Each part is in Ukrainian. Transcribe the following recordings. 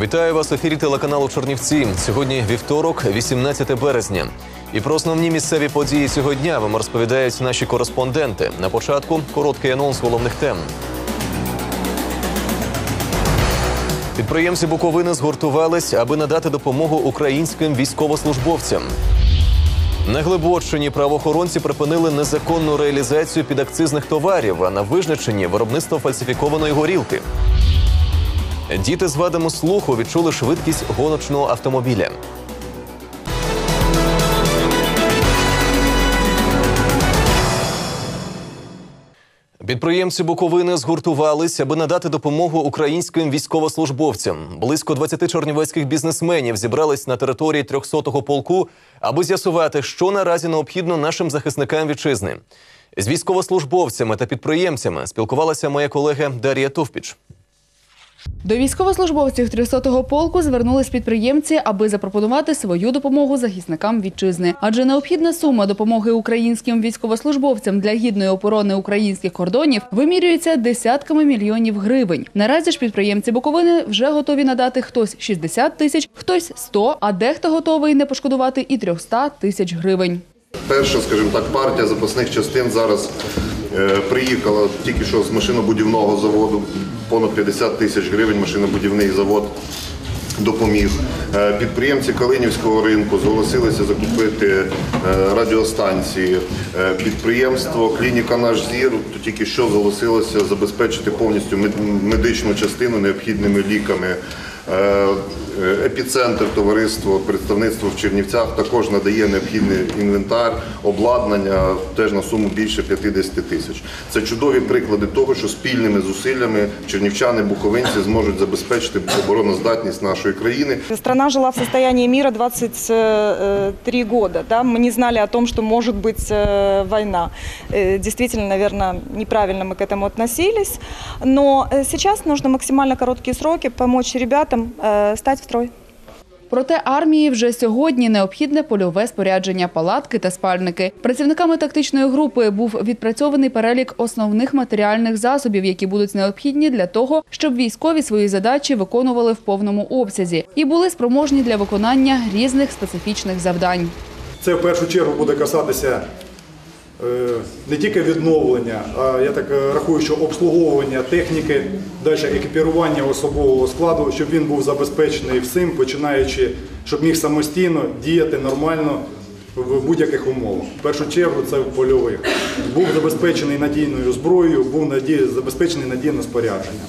Вітаю вас в ефірі телеканалу Чернівці. Сьогодні вівторок, 18 березня. І про основні місцеві події цього дня вам розповідають наші кореспонденти. На початку короткий анонс головних тем. Підприємці Буковини згуртувались, аби надати допомогу українським військовослужбовцям. На Глибоччині правоохоронці припинили незаконну реалізацію підакцизних товарів, а на Вижниччині виробництво фальсифікованої горілки. Діти з вадами слуху відчули швидкість гоночного автомобіля. Підприємці Буковини згуртувались, аби надати допомогу українським військовослужбовцям. Близько 20 чорнівецьких бізнесменів зібрались на території 300-го полку, аби з'ясувати, що наразі необхідно нашим захисникам вітчизни. З військовослужбовцями та підприємцями спілкувалася моя колега Дар'я Товпіч. До військовослужбовців 300-го полку звернулись підприємці, аби запропонувати свою допомогу захисникам вітчизни. Адже необхідна сума допомоги українським військовослужбовцям для гідної оборони українських кордонів вимірюється десятками мільйонів гривень. Наразі ж підприємці Буковини вже готові надати хтось 60 тисяч, хтось 100, а дехто готовий не пошкодувати і 300 тисяч гривень. Перша, скажімо так, партія запасних частин зараз е, приїхала тільки що з машинобудівного заводу, понад 50 тисяч гривень машинобудівний завод допоміг. Е, Підприємці Калинівського ринку зголосилися закупити е, радіостанції. Підприємство Клініка Наш зір тільки що зголосилося забезпечити повністю медичну частину необхідними ліками. Е, Епіцентр товариство, представництво в Чернівцях також надає необхідний інвентар, обладнання теж на суму більше 50 тисяч. Це чудові приклади того, що спільними зусиллями чернівчани, буковинці зможуть забезпечити обороноздатність нашої країни. Страна жила в состоянии мира 23 года. Да? Мы не знали о том, что может быть э, война. Э, Действительно, наверное, неправильно мы к этому относились. Но э, сейчас нужно максимально короткие сроки помочь ребятам э, стать в строй. Проте армії вже сьогодні необхідне польове спорядження, палатки та спальники. Працівниками тактичної групи був відпрацьований перелік основних матеріальних засобів, які будуть необхідні для того, щоб військові свої задачі виконували в повному обсязі і були спроможні для виконання різних специфічних завдань. Це в першу чергу буде касатися е, не тільки відновлення, а я так е, рахую, що обслуговування техніки, далі екіпірування особового складу, щоб він був забезпечений всім, починаючи, щоб міг самостійно діяти нормально в будь-яких умовах. В першу чергу це в польових. Був забезпечений надійною зброєю, був наді- забезпечений надійним спорядженням.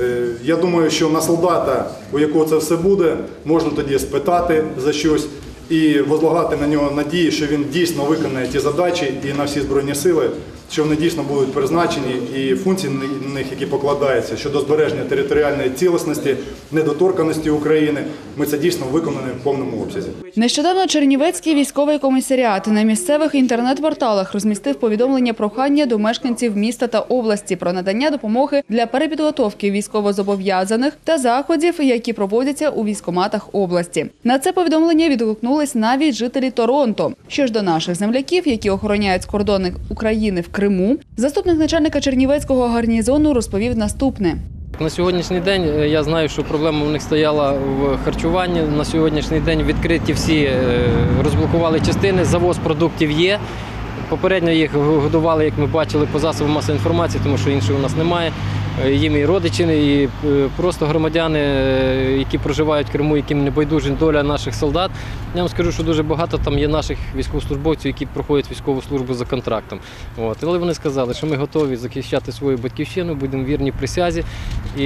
Е, Я думаю, що на солдата, у якого це все буде, можна тоді спитати за щось і возлагати на нього надії, що він дійсно виконає ті задачі і на всі збройні сили, що вони дійсно будуть призначені, і функції на них, які покладаються щодо збереження територіальної цілісності, недоторканості України, ми це дійсно виконаємо в повному обсязі. Нещодавно Чернівецький військовий комісаріат на місцевих інтернет-порталах розмістив повідомлення прохання до мешканців міста та області про надання допомоги для перепідготовки військовозобов'язаних та заходів, які проводяться у військоматах області. На це повідомлення відгукнулись навіть жителі Торонто. Що ж до наших земляків, які охороняють кордони України в Криму, заступник начальника Чернівецького гарнізону розповів наступне. На сьогоднішній день е, я знаю, що проблема у них стояла в харчуванні. На сьогоднішній день відкриті всі е, розблокували частини, завоз продуктів є. Попередньо їх годували, як ми бачили, по засобам масової інформації, тому що іншого у нас немає. Е, Їм і родичі, і е, просто громадяни, е, які проживають в Криму, яким не байдужа доля наших солдат. Я вам скажу, що дуже багато там є наших військовослужбовців, які проходять військову службу за контрактом. От. Але вони сказали, що ми готові захищати свою батьківщину, будемо вірні присязі. І,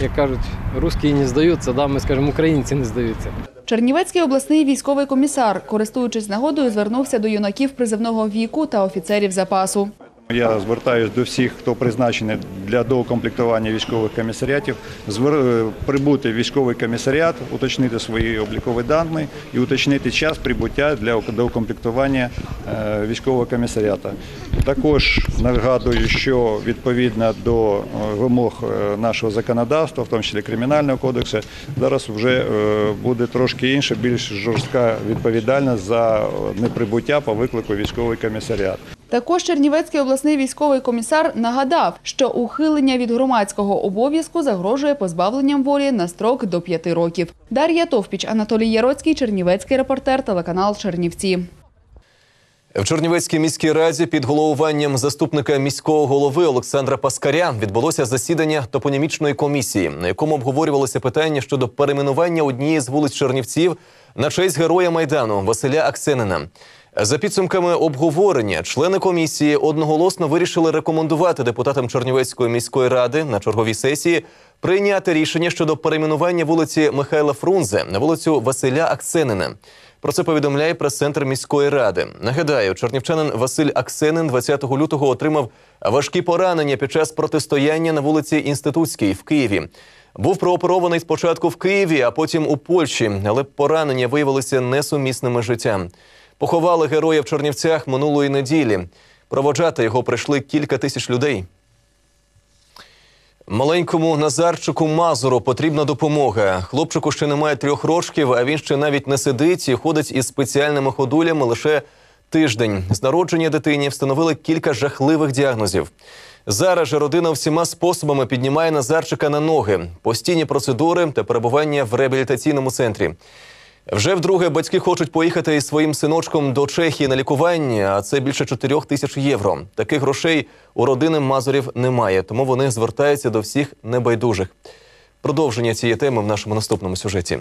як кажуть, русські не здаються, да, ми скажемо, українці не здаються. Чернівецький обласний військовий комісар, користуючись нагодою, звернувся до юнаків призивного віку та офіцерів запасу. Я звертаюся до всіх, хто призначений для доукомплектування військових комісаріатів, е, прибути в військовий комісаріат, уточнити свої облікові дані і уточнити час прибуття для доукомплектування е, військового комісаріата. Також нагадую, що відповідно до е, вимог нашого законодавства, в тому числі кримінального кодексу, зараз вже буде трошки інша, більш жорстка відповідальність за неприбуття по виклику військовий комісаріат. Також Чернівецький обласний військовий комісар нагадав, що ухилення від громадського обов'язку загрожує позбавленням волі на строк до п'яти років. Дар'я Товпіч, Анатолій Яроцький, Чернівецький репортер, телеканал Чернівці. В Чернівецькій міській раді під головуванням заступника міського голови Олександра Паскаря відбулося засідання топонімічної комісії, на якому обговорювалося питання щодо перейменування однієї з вулиць Чернівців на честь героя майдану Василя Аксенина. За підсумками обговорення, члени комісії одноголосно вирішили рекомендувати депутатам Чернівецької міської ради на черговій сесії прийняти рішення щодо перейменування вулиці Михайла Фрунзе на вулицю Василя Аксенина. Про це повідомляє прес-центр міської ради. Нагадаю, чернівчанин Василь Аксенин 20 лютого отримав важкі поранення під час протистояння на вулиці Інститутській в Києві. Був прооперований спочатку в Києві, а потім у Польщі, але поранення виявилися несумісними життям. Поховали героя в Чернівцях минулої неділі. Проводжати його прийшли кілька тисяч людей. Маленькому Назарчику Мазуру потрібна допомога. Хлопчику ще немає трьох рочків, а він ще навіть не сидить і ходить із спеціальними ходулями лише тиждень. З народження дитині встановили кілька жахливих діагнозів. Зараз же родина всіма способами піднімає Назарчика на ноги, постійні процедури та перебування в реабілітаційному центрі. Вже вдруге батьки хочуть поїхати із своїм синочком до Чехії на лікування, а це більше 4 тисяч євро. Таких грошей у родини Мазурів немає, тому вони звертаються до всіх небайдужих. Продовження цієї теми в нашому наступному сюжеті.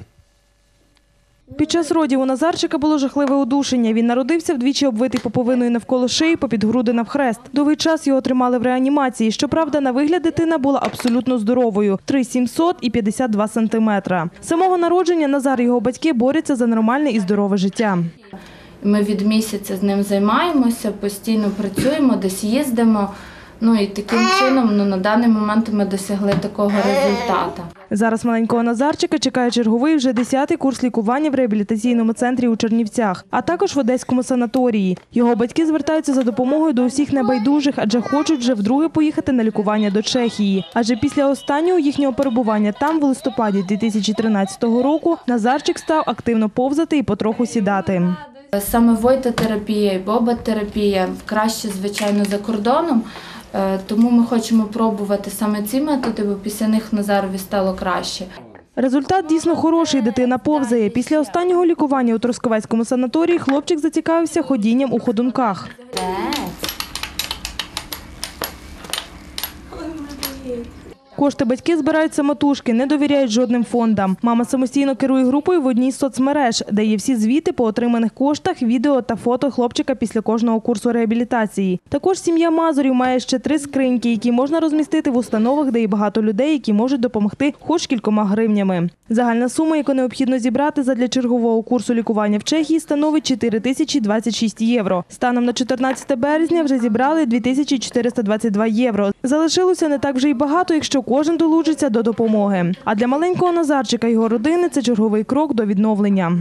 Під час родів у Назарчика було жахливе удушення. Він народився вдвічі обвитий поповиною навколо шиї, попід груди навхрест. Довгий час його тримали в реанімації. Щоправда, на вигляд дитина була абсолютно здоровою – 3,700 і 52 сантиметра. Самого народження Назар і його батьки борються за нормальне і здорове життя. Ми від місяця з ним займаємося, постійно працюємо, десь їздимо. Ну і таким чином ну, на даний момент ми досягли такого результату. Зараз маленького Назарчика чекає черговий вже 10-й курс лікування в реабілітаційному центрі у Чернівцях, а також в Одеському санаторії. Його батьки звертаються за допомогою до усіх небайдужих, адже хочуть вже вдруге поїхати на лікування до Чехії. Адже після останнього їхнього перебування там в листопаді 2013 року Назарчик став активно повзати і потроху сідати. Саме войтотерапія і боботерапія краще, звичайно, за кордоном. Е, Тому ми хочемо пробувати саме ці методи, бо після них Назарові стало краще. Результат дійсно хороший. Дитина повзає. Після останнього лікування у Тросковецькому санаторії хлопчик зацікавився ходінням у ходунках. Кошти батьки збирають самотужки, не довіряють жодним фондам. Мама самостійно керує групою в одній з соцмереж, де є всі звіти по отриманих коштах, відео та фото хлопчика після кожного курсу реабілітації. Також сім'я Мазурів має ще три скриньки, які можна розмістити в установах, де є багато людей, які можуть допомогти хоч кількома гривнями. Загальна сума, яку необхідно зібрати задля чергового курсу лікування в Чехії, становить 4 тисячі 26 євро. Станом на 14 березня вже зібрали 2422 євро. Залишилося не так вже й багато, якщо кожен долучиться до допомоги. А для маленького Назарчика його родини це черговий крок до відновлення.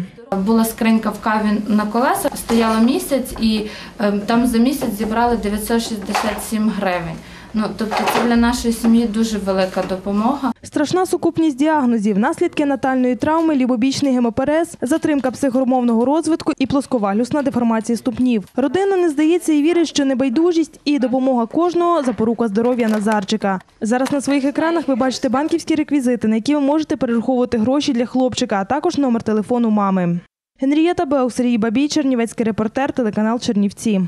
Була скринька в каві на колесах, стояла місяць, і е, там за місяць зібрали 967 гривень. Ну тобто, це для нашої сім'ї дуже велика допомога. Страшна сукупність діагнозів, наслідки натальної травми, лівобічний гемоперез, затримка психогормовного розвитку і плосковаглюсна деформація ступнів. Родина не здається і вірить, що небайдужість і допомога кожного – запорука здоров'я Назарчика. Зараз на своїх екранах ви бачите банківські реквізити, на які ви можете перераховувати гроші для хлопчика, а також номер телефону мами. Генрієта Беу, Сергій Бабій, Чернівецький репортер, телеканал Чернівці.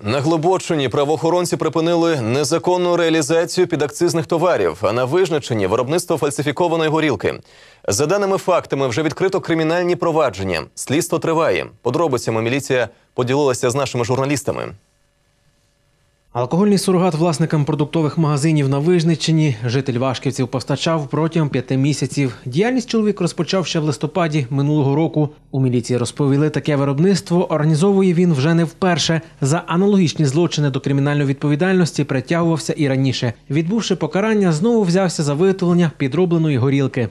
На Глибочині правоохоронці припинили незаконну реалізацію підакцизних товарів, а на визначенні виробництво фальсифікованої горілки. За даними фактами, вже відкрито кримінальні провадження. Слідство триває. Подробицями міліція поділилася з нашими журналістами. Алкогольний сурогат власникам продуктових магазинів на Вижниччині житель Вашківців постачав протягом п'яти місяців. Діяльність чоловік розпочав ще в листопаді минулого року. У міліції розповіли, таке виробництво організовує він вже не вперше. За аналогічні злочини до кримінальної відповідальності притягувався і раніше. Відбувши покарання, знову взявся за виготовлення підробленої горілки.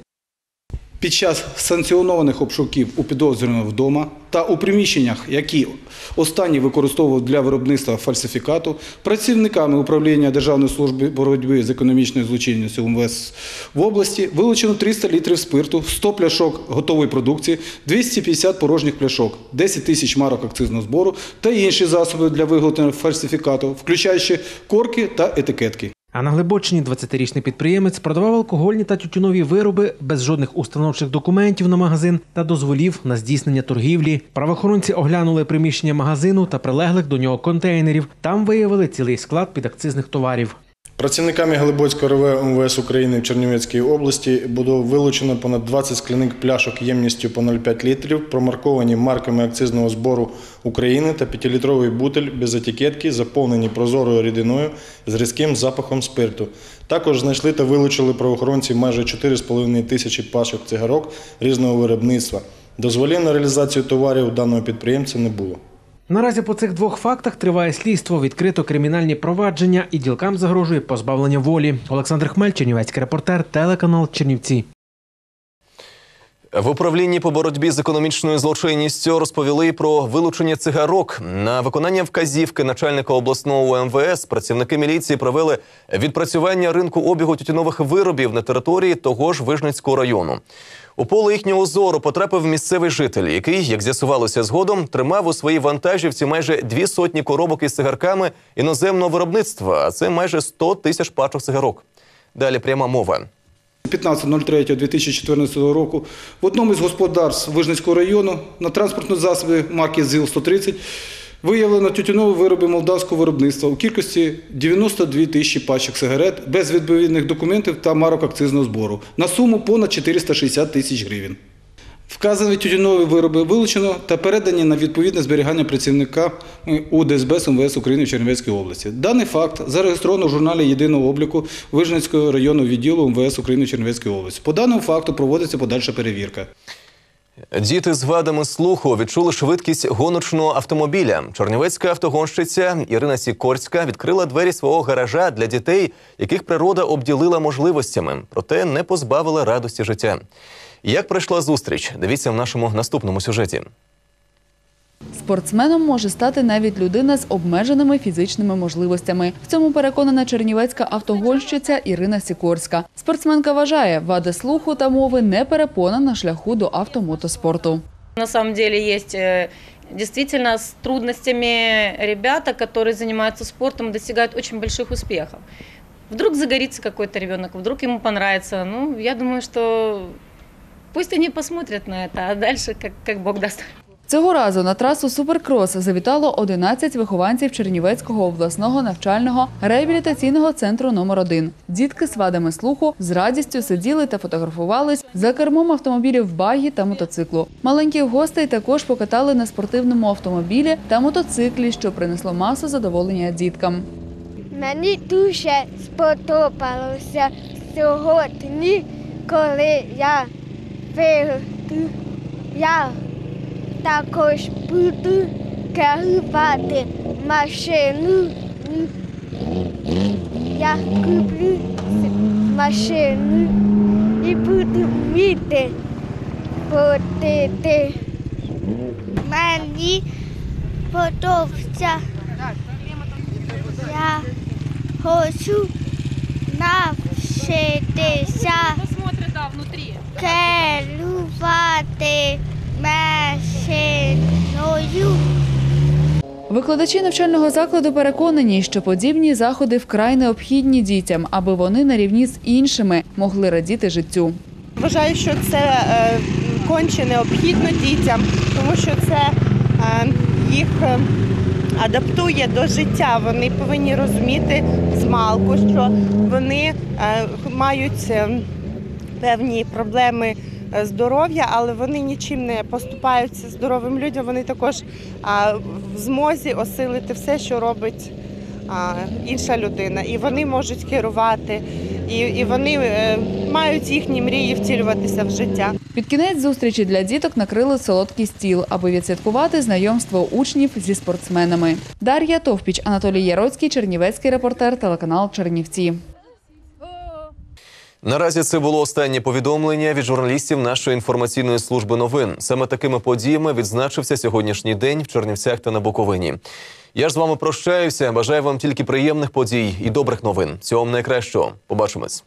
Під час санкціонованих обшуків у підозрюваного вдома та у приміщеннях, які останні використовував для виробництва фальсифікату, працівниками управління Державної служби боротьби з економічною злочинністю УМВС в області вилучено 300 літрів спирту, 100 пляшок готової продукції, 250 порожніх пляшок, 10 тисяч марок акцизного збору та інші засоби для виготовлення фальсифікату, включаючи корки та етикетки. А на Глибочині 20-річний підприємець продавав алкогольні та тютюнові вироби без жодних установчих документів на магазин та дозволів на здійснення торгівлі. Правоохоронці оглянули приміщення магазину та прилеглих до нього контейнерів. Там виявили цілий склад підакцизних товарів. Працівниками Глибоцького РВ МВС України в Чернівецькій області було вилучено понад 20 скляних пляшок ємністю по 0,5 літрів, промарковані марками акцизного збору України та 5-літровий бутель без етикетки, заповнені прозорою рідиною з різким запахом спирту. Також знайшли та вилучили правоохоронці майже 4,5 тисячі пачок цигарок різного виробництва. Дозволів на реалізацію товарів даного підприємця не було. Наразі по цих двох фактах триває слідство, відкрито кримінальні провадження і ділкам загрожує позбавлення волі. Олександр Хмель, Чернівецький репортер, телеканал Чернівці. В управлінні по боротьбі з економічною злочинністю розповіли про вилучення цигарок. На виконання вказівки начальника обласного УМВС працівники міліції провели відпрацювання ринку обігу тютюнових виробів на території того ж Вижницького району. У поле їхнього зору потрапив місцевий житель, який, як з'ясувалося згодом, тримав у своїй вантажівці майже дві сотні коробок із цигарками іноземного виробництва, а це майже 100 тисяч пачок цигарок. Далі пряма мова. 15.03.2014 року в одному із господарств Вижницького району на транспортні засоби марки ЗІЛ-130 виявлено тютюнові вироби молдавського виробництва у кількості 92 тисячі пачок сигарет без відповідних документів та марок акцизного збору на суму понад 460 тисяч гривень. Вказані тютюнові вироби вилучено та передані на відповідне зберігання працівника у ДСБ МВС України в Чернівецькій області. Даний факт зареєстровано в журналі єдиного обліку Вижницького районного відділу МВС України в Чернівецькій області. По даному факту проводиться подальша перевірка. Діти з вадами слуху відчули швидкість гоночного автомобіля. Чернівецька автогонщиця Ірина Сікорська відкрила двері свого гаража для дітей, яких природа обділила можливостями, проте не позбавила радості життя. Як пройшла зустріч? Дивіться в нашому наступному сюжеті. Спортсменом може стати навіть людина з обмеженими фізичними можливостями. В цьому переконана чернівецька автогонщиця Ірина Сікорська. Спортсменка вважає, вади слуху та мови не перепона на шляху до автомотоспорту. На самом деле есть э, действительно с трудностями ребята, которые занимаются спортом, достигают очень больших успехов. Вдруг загорится какой-то ребенок, вдруг ему понравится. Ну, я думаю, что пусть они посмотрят на это, а дальше как, как Бог даст. Цього разу на трасу Суперкрос завітало 11 вихованців Чернівецького обласного навчального реабілітаційного центру номер 1 Дітки з вадами слуху з радістю сиділи та фотографувались за кермом автомобілів багі та мотоциклу. Маленьких гостей також покатали на спортивному автомобілі та мотоциклі, що принесло масу задоволення діткам. Мені дуже сподобалося сьогодні, коли я. Я також буду керувати машину. Я куплю машину і буду вміти водити. Мені подобається. Я хочу навчитися керувати машиною. Викладачі навчального закладу переконані, що подібні заходи вкрай необхідні дітям, аби вони на рівні з іншими могли радіти життю. Вважаю, що це е, конче необхідно дітям, тому що це е, їх е, адаптує до життя. Вони повинні розуміти змалку, що вони мають певні проблеми здоров'я, але вони нічим не поступаються здоровим людям. Вони також в змозі осилити все, що робить інша людина. І вони можуть керувати, і, і вони е, мають їхні мрії втілюватися в життя. Під кінець зустрічі для діток накрили солодкий стіл, аби відсвяткувати знайомство учнів зі спортсменами. Дар'я Товпіч, Анатолій Яроцький, Чернівецький репортер, телеканал Чернівці. Наразі це було останнє повідомлення від журналістів нашої інформаційної служби новин. Саме такими подіями відзначився сьогоднішній день в Чернівцях та на Буковині. Я ж з вами прощаюся. Бажаю вам тільки приємних подій і добрих новин. Цього найкращого. Побачимось.